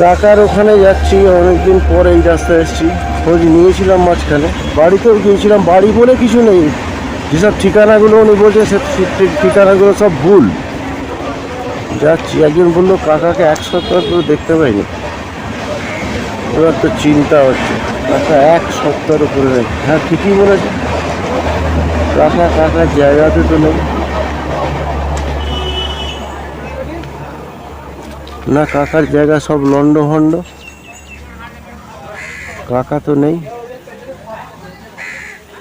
কাকার ওখানে যাচ্ছি, অনেকদিন পরে এই রাস্তায় এসেছি। খোঁজ নিয়েছিলাম মাঝখানে। বাড়িতেও গিয়েছিলাম, বাড়ি বলে কিছু নেই। যেসব ঠিকানাগুলো উনি বলছে, সে ঠিকানাগুলো সব ভুল। যাচ্ছি, একজন বলল, কাকাকে এক সপ্তাহ করে দেখতে পাইনি। এবার তো চিন্তা হচ্ছে, কাকা এক সপ্তাহের উপরে হ্যাঁ ঠিকই বলেছে। কাকা, কাকার জায়গাতে তো নেই। না, কাকার জায়গা সব লন্ড ভন্ড কাকা তো নেই।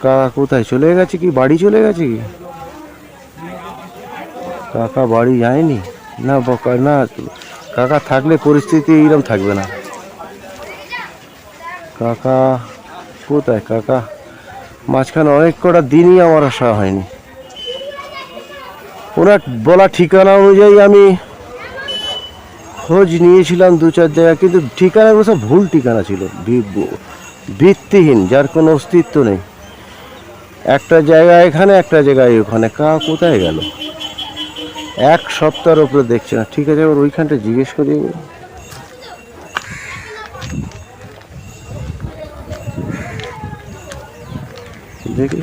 কাকা কোথায়, চলে গেছে কি? বাড়ি চলে গেছে কি? কাকা বাড়ি যায়নি? না, বকা- না, কাকা থাকলে পরিস্থিতি এইরকম থাকবে না। কাকা, কোথায় কাকা? মাঝখানে অনেক কটা দিনই আমার আসা হয়নি। ওনার বলা ঠিকানা অনুযায়ী আমি খোঁজ নিয়েছিলাম দু চার জায়গায়, কিন্তু ঠিকানাগুলো সব ভুল ঠিকানা ছিল। ভিত্তিহীন, যার কোনো অস্তিত্ব নেই। একটা জায়গায় এখানে, একটা জায়গায় ওখানে। কা কোথায় গেল? এক সপ্তাহের উপরে দেখছে না। ঠিক আছে, ওর ওইখানটা জিজ্ঞেস করি। দেখি।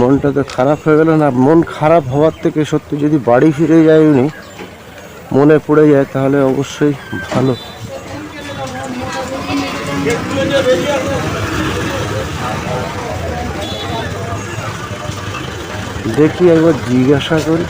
মনটা তো খারাপ হয়ে গেল না। মন খারাপ হওয়ার থেকে সত্যি যদি বাড়ি ফিরে যায় উনি মনে পড়ে যায় তাহলে অবশ্যই ভালো। দেখি একবার জিজ্ঞাসা করি।